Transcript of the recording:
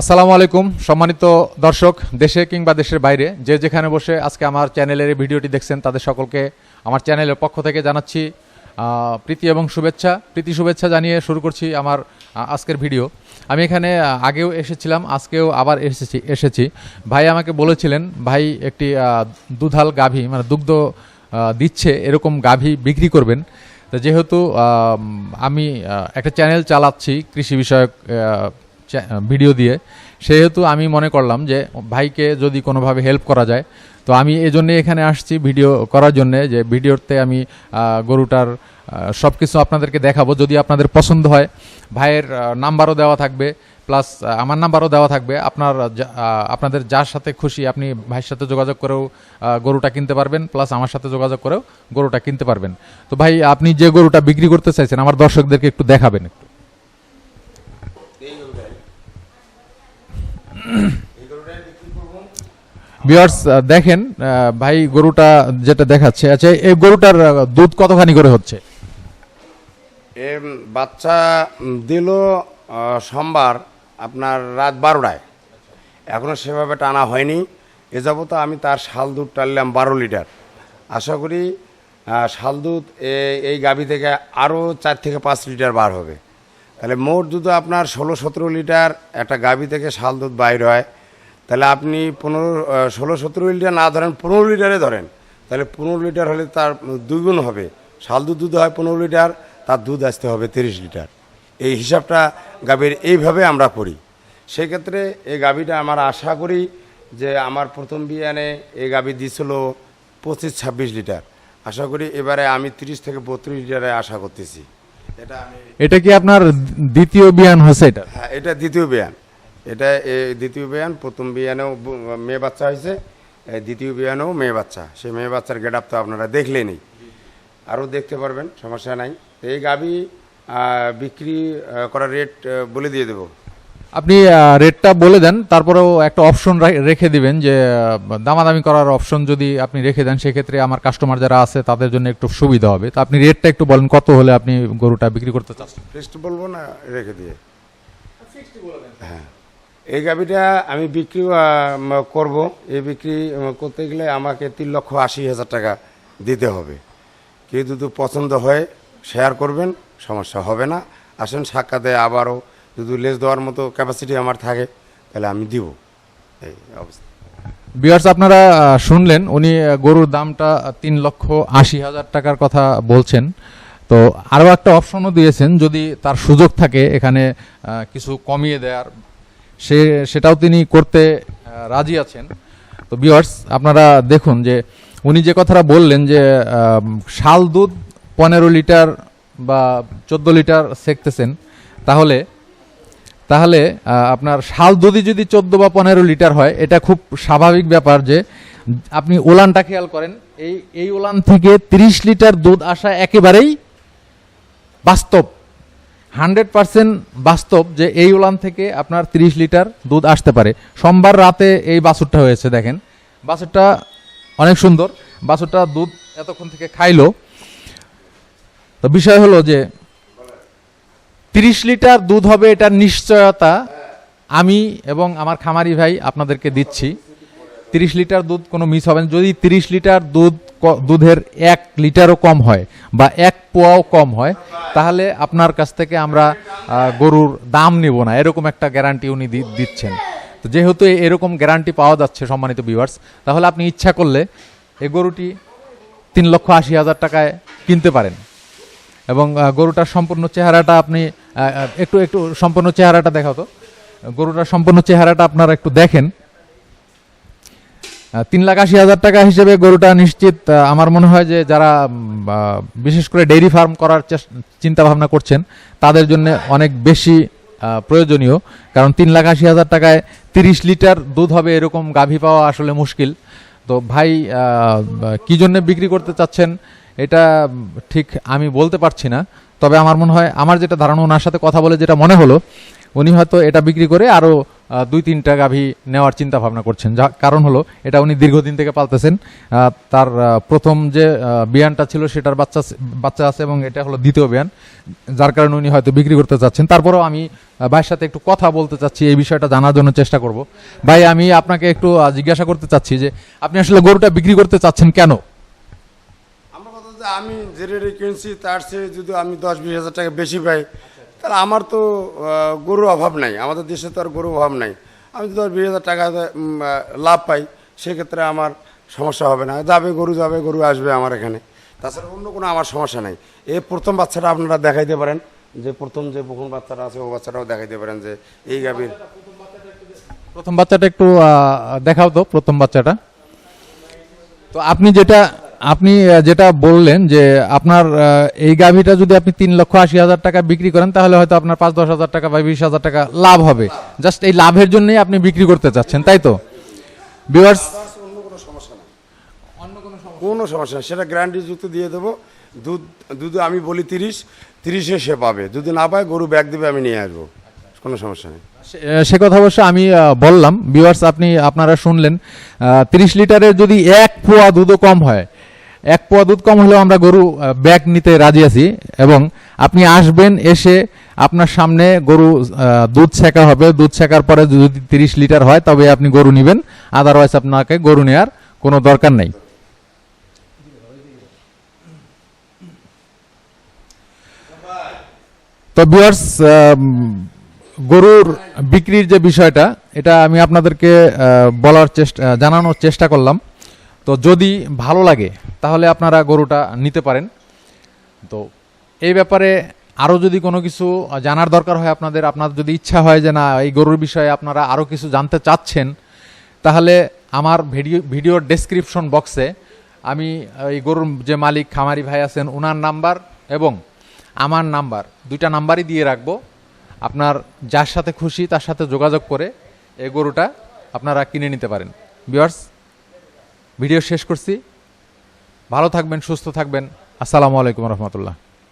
আসসালামু আলাইকুম, সম্মানিত দর্শক, দেশে কিংবা দেশের বাইরে, যে যেখানে বসে আজকে আমার চ্যানেলের এই ভিডিওটি দেখছেন তাদের সকলকে আমার চ্যানেলের পক্ষ থেকে জানাচ্ছি প্রীতি এবং শুভেচ্ছা। প্রীতি, শুভেচ্ছা জানিয়ে শুরু করছি আমার আজকের ভিডিও। আমি এখানে আগেও এসেছিলাম, আজকেও আবার এসেছি এসেছি। ভাই আমাকে বলেছিলেন, ভাই, একটি দুধাল গাভী মানে দুগ্ধ দিচ্ছে, এরকম গাভী বিক্রি করবেন। তো যেহেতু আমি একটা চ্যানেল চালাচ্ছি, কৃষি বিষয়ক ভিডিও দিয়ে, সেহেতু আমি মনে করলাম যে, ভাইকে যদি কোনোভাবে হেল্প করা যায়, তো আমি এই জন্যে এখানে আসছি ভিডিও করার জন্যে যে ভিডিওতে আমি গরুটার সব কিছু আপনাদেরকে দেখাবো। যদি আপনাদের পছন্দ হয়, ভাইয়ের নাম্বারও দেওয়া থাকবে প্লাস আমার নাম্বারও দেওয়া থাকবে। আপনার আপনাদের যার সাথে খুশি আপনি ভাইয়ের সাথে যোগাযোগ করেও গরুটা কিনতে পারবেন প্লাস আমার সাথে যোগাযোগ করেও গরুটা কিনতে পারবেন। তো ভাই, আপনি যে গরুটা বিক্রি করতে চাইছেন, আমার দর্শকদেরকে একটু দেখাবেন একটু। ভিউয়ার্স দেখেন ভাই গরুটা যেটা দেখাচ্ছে আচ্ছা এই গরুটার দুধ কতখানি করে হচ্ছে? বাচ্চা দিল সোমবার, আপনার রাত বারোটায়। এখনও সেভাবে টানা হয়নি। এ যাবত আমি তার শাল দুধ টানলাম বারো লিটার। আশা করি শাল দুধ এই গাভী থেকে আরও চার থেকে পাঁচ লিটার বার হবে। তাহলে মোট দুধ আপনার ষোলো সতেরো লিটার, একটা গাভী থেকে শাল দুধ বাইর হয়। তাহলে আপনি পনেরো ষোলো সতেরো লিটার না ধরেন, পনেরো লিটারে ধরেন। তাহলে পনেরো লিটার হলে তার দুগুণ হবে। শাল দুধ দুধ হয় পনেরো লিটার, তার দুধ আসতে হবে তিরিশ লিটার। এই হিসাবটা গাভীর এইভাবে আমরা করি। সেক্ষেত্রে এই গাভীটা আমার আশা করি যে আমার প্রথম বিয়ানে এই গাভী দিছিল পঁচিশ, ছাব্বিশ লিটার। আশা করি এবারে আমি তিরিশ থেকে বত্রিশ লিটারে আশা করতেছি। এটা আমি এটা কি আপনার দ্বিতীয় বিয়ান হয়েছে এটা? হ্যাঁ এটা দ্বিতীয় বিয়ান। এটা দ্বিতীয় বিয়ান প্রথম বিয়ানেও মেয়ে বাচ্চা হয়েছে দ্বিতীয় বিয়ানেও মেয়ে বাচ্চা। সেই মেয়ে বাচ্চার গেট আপ তো আপনারা দেখলেনই। আরও দেখতে পারবেন সমস্যা নাই। এই গাবি বিক্রি করার রেট বলে দিয়ে দেবো। আপনি রেটটা বলে দেন তারপরেও একটা অপশন রেখে দিবেন যে দামাদামি করার অপশন যদি আপনি রেখে দেন সেক্ষেত্রে আমার কাস্টমার যারা আছে তাদের জন্য একটু সুবিধা হবে। তো আপনি রেটটা একটু বলেন কত হলে আপনি গরুটা বিক্রি করতে চাচ্ছেন? ফিক্সড বলব না রেখে দিয়ে। হ্যাঁ। এই গাবিটা আমি বিক্রি করব। এই বিক্রি করতে গেলে আমাকে তিন লক্ষ আশি হাজার টাকা দিতে হবে। কেউ যদি পছন্দ হয় শেয়ার করবেন সমস্যা হবে না। আসেন সাক্ষাতে আবারও যদি লেস দেওয়ার মতো ক্যাপাসিটি আমার থাকে, তাহলে আমি দিব। এই অবস্থা। বিয়ার্স আপনারা শুনলেন, উনি গরুর দামটা তিন লক্ষ আশি হাজার টাকার কথা বলছেন। তো আরও একটা অপশনও দিয়েছেন, যদি তার সুযোগ থাকে এখানে কিছু কমিয়ে দেওয়ার। সে, সেটাও তিনি করতে রাজি আছেন। তো বিয়ার্স আপনারা দেখুন যে উনি যে কথাটা বললেন যে শাল দুধ পনেরো লিটার বা চোদ্দ লিটার সেকতেছেন, তাহলে তাহলে আপনার শাল দুধই যদি চোদ্দ বা পনেরো লিটার হয়, এটা খুব স্বাভাবিক ব্যাপার যে আপনি ওলানটা খেয়াল করেন, এই এই ওলান থেকে তিরিশ লিটার দুধ আসা একেবারেই বাস্তব। হান্ড্রেড পার্সেন্ট বাস্তব যে এই ওলান থেকে আপনার তিরিশ লিটার দুধ আসতে পারে। সোমবার রাতে এই বাছুরটা হয়েছে, দেখেন। বাছুরটা অনেক সুন্দর। বাছুরটা দুধ এতক্ষণ থেকে খাইলো। তো বিষয় হলো যে তিরিশ লিটার দুধ হবে এটার নিশ্চয়তা। আমি এবং আমার খামারি ভাই আপনাদেরকে দিচ্ছি। তিরিশ লিটার দুধ কোনো মিস হবে না। যদি তিরিশ লিটার দুধ দুধের এক লিটারও কম হয় বা এক পোয়াও কম হয়, তাহলে আপনার কাছ থেকে আমরা গরুর দাম নেব না। এরকম একটা গ্যারান্টি উনি দিচ্ছেন। তো যেহেতু এরকম গ্যারান্টি পাওয়া যাচ্ছে সম্মানিত ভিউয়ার্স তাহলে আপনি ইচ্ছা করলে এ গরুটি তিন লক্ষ আশি হাজার টাকায় কিনতে পারেন। এবং গরুটার সম্পূর্ণ চেহারাটা আপনি একটু একটু সম্পূর্ণ চেহারাটা দেখাও তো। গরুটার সম্পূর্ণ চেহারাটা আপনারা একটু দেখেন। তিন লাখ আশি হাজার টাকা হিসেবে গরুটা নিশ্চিত আমার মনে হয় যে যারা বিশেষ করে ডেইরি ফার্ম করার চিন্তা ভাবনা করছেন, তাদের জন্য অনেক বেশি প্রয়োজনীয়। কারণ তিন লাখ আশি হাজার টাকায় তিরিশ লিটার দুধ হবে এরকম গাভী পাওয়া আসলে মুশকিল। তো ভাই কি জন্য বিক্রি করতে চাচ্ছেন? এটা ঠিক আমি বলতে পারছি না, তবে আমার মনে হয় আমার যেটা ধারণা, ওনার সাথে কথা বলে যেটা মনে হলো, উনি হয়তো এটা বিক্রি করে আরও দুই তিনটা গাভী নেওয়ার চিন্তা ভাবনা করছেন। যা কারণ হলো, এটা উনি দীর্ঘদিন থেকে পালতেছেন তার প্রথম যে বিয়ানটা ছিল সেটার বাচ্চা বাচ্চা আছে এবং এটা হলো দ্বিতীয় বিয়ান, যার কারণে উনি হয়তো বিক্রি করতে চাচ্ছেন। তারপরেও আমি ভাইয়ের সাথে একটু কথা বলতে চাচ্ছি, এই বিষয়টা জানার জন্য চেষ্টা করব। ভাই, আমি আপনাকে একটু জিজ্ঞাসা করতে চাচ্ছি যে, আপনি আসলে গরুটা বিক্রি করতে চাচ্ছেন কেন? যে আমি যে রেটে কিনছি, তার চেয়ে যদি আমি দশ বিশ হাজার টাকা বেশি পাই, তাহলে আমার তো গরুর অভাব নাই। আমাদের দেশে তো আর গরুর অভাব নাই। আমি যদি দশ বিশ হাজার টাকা লাভ পাই, সেক্ষেত্রে আমার সমস্যা হবে না। যাবে গরু যাবে গরু আসবে আমার এখানে। তাছাড়া অন্য কোনো আমার সমস্যা নাই। এই প্রথম বাচ্চাটা আপনারা দেখাইতে পারেন, যে প্রথম যে বকুন বাচ্চাটা আছে, ও বাচ্চাটাও দেখাইতে পারেন যে এই গাভীর। প্রথম বাচ্চাটা একটু দেখাও তো প্রথম বাচ্চাটা। তো আপনি যেটা আপনি যেটা বললেন যে আপনার এই গাভীটা যদি আপনি তিন লক্ষ আশি হাজার টাকা বিক্রি করেন তাহলে হয়তো আপনার পাঁচ দশ হাজার টাকা বা বিশ হাজার টাকা লাভ হবে। জাস্ট এই লাভের জন্যই আপনি বিক্রি করতে চাচ্ছেন তাই তো? অন্য কোনো সমস্যা নেই কোনো সমস্যা সেটা গ্যারান্টি যুক্ত দিয়ে দেবো। দুধ দুধ আমি বলি তিরিশ তিরিশে সে পাবে। যদি না পায় গরু ব্যাগ দেবে আমি নিয়ে আসব। কোনো সমস্যা নেই। সে কথা অবশ্য আমি বললাম। ভিউয়ার্স আপনি আপনারা শুনলেন তিরিশ লিটারের যদি এক পোয়া দুধও কম হয় এক পোয়া দুধ কম হলেও আমরা গরু ব্যাগ নিতে রাজি আছি। এবং আপনি আসবেন, এসে আপনার সামনে গরু দুধ ছেঁকা হবে। দুধ ছেঁকার পরে যদি তিরিশ লিটার হয়, তবে আপনি গরু নেবেন। আদারওয়াইজ আপনাকে গরু নেওয়ার কোনো দরকার নেই। তো বিয়ার্স গরুর বিক্রির যে বিষয়টা, এটা আমি আপনাদেরকে বলার চেষ্টা, জানানোর চেষ্টা করলাম। তো যদি ভালো লাগে, তাহলে আপনারা গরুটা নিতে পারেন। তো এই ব্যাপারে আরও যদি কোনো কিছু জানার দরকার হয় আপনাদের আপনার যদি ইচ্ছা হয় যে না, এই গরুর বিষয়ে আপনারা আরও কিছু জানতে চাচ্ছেন, তাহলে আমার ভিডিও, ভিডিওর ডেসক্রিপশন বক্সে আমি এই গরুর যে মালিক খামারি ভাই আছেন ওনার নাম্বার এবং আমার নাম্বার, দুইটা নাম্বারই দিয়ে রাখব। আপনার যার সাথে খুশি তার সাথে যোগাযোগ করে এই গরুটা আপনারা কিনে নিতে পারেন। বিয়ার্স ভিডিও শেষ করছি। ভালো থাকবেন সুস্থ থাকবেন। আসসালামু আলাইকুম রহমতুল্লাহ।